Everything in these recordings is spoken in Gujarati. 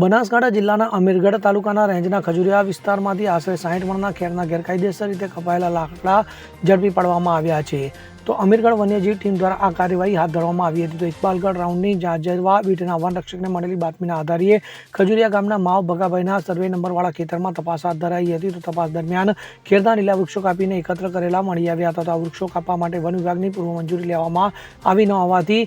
બનાસકાંઠા જિલ્લાના અમીરગઢ તાલુકાના રેન્જના ખજુરિયા વિસ્તારમાંથી આશરે સાહીઠ મણના ખેરના ગેરકાયદેસર રીતે કપાયેલા લાકડા ઝડપી પાડવામાં આવ્યા છે. તો અમીરગઢ વન્યજીવ ટીમ દ્વારા આ કાર્યવાહી હાથ ધરવામાં આવી હતી. તો ઇકબાલગઢ રાઉન્ડની જાજરવા બીટના વન રક્ષકને મળેલી બાતમીના આધારે ખજુરિયા ગામના માવ ભગાભાઈના સર્વે નંબરવાળા ખેતરમાં તપાસ હાથ ધરાઈ હતી. તો તપાસ દરમિયાન ખેરના લીલા વૃક્ષો કાપીને એકત્ર કરેલા મળી આવ્યા હતા. તો આ વૃક્ષો કાપવા માટે વન વિભાગની પૂર્વ મંજૂરી લેવામાં આવી ન હોવાથી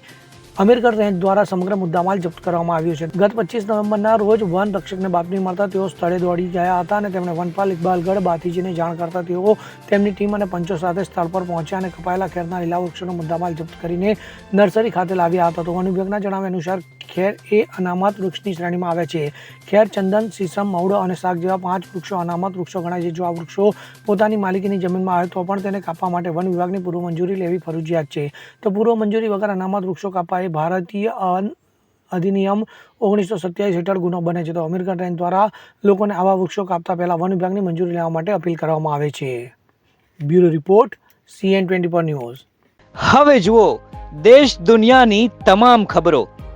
અમીરગઢ રેન્જ દ્વારા સમગ્ર મુદ્દામાલ જપ્ત કરવામાં આવ્યો છે. ગત પચીસ નવેમ્બરના રોજ વન રક્ષકને બાતમી મળતા તેઓ સ્થળે દોડી ગયા હતા અને તેમણે વનપાલ ઇકબાલગઢ બાથીજીને જાણ કરતા તેઓ તેમની ટીમ અને પંચો સાથે સ્થળ પર પહોંચ્યા અને કપાયેલા ખેરના લીલા વૃક્ષોનો મુદ્દામાલ જપ્ત કરીને નર્સરી ખાતે લાવ્યા હતા. તો વન વિભાગના જણાવ્યા અનુસાર ખેર એ અનામત વૃક્ષની શ્રેણીમાં આવે છે. ખેર, ચંદન સીસમ મવડો અને શાક જેવા પાંચ વૃક્ષો અનામત વૃક્ષો ગણાય છે. જો આ વૃક્ષો પોતાની માલિકીની જમીનમાં આવે તો પણ તેને કાપવા માટે વન વિભાગની પૂર્વ મંજૂરી લેવી ફરજિયાત છે. તો પૂર્વ મંજૂરી વગર અનામત વૃક્ષો કાપવા એ ભારતીય અધિનિયમ ઓગણીસો સત્યાવીસ હેઠળ ગુનો બને છે. તો અમેરિકન રેન્જ દ્વારા લોકોને આવા વૃક્ષો કાપતા પહેલાં વન વિભાગની મંજૂરી લેવા માટે અપીલ કરવામાં આવે છે. બ્યુરો રિપોર્ટ, સીએન ટ્વેન્ટી પર ન્યૂઝ. હવે જુઓ, દેશ દુનિયાની તમામ ખબરો.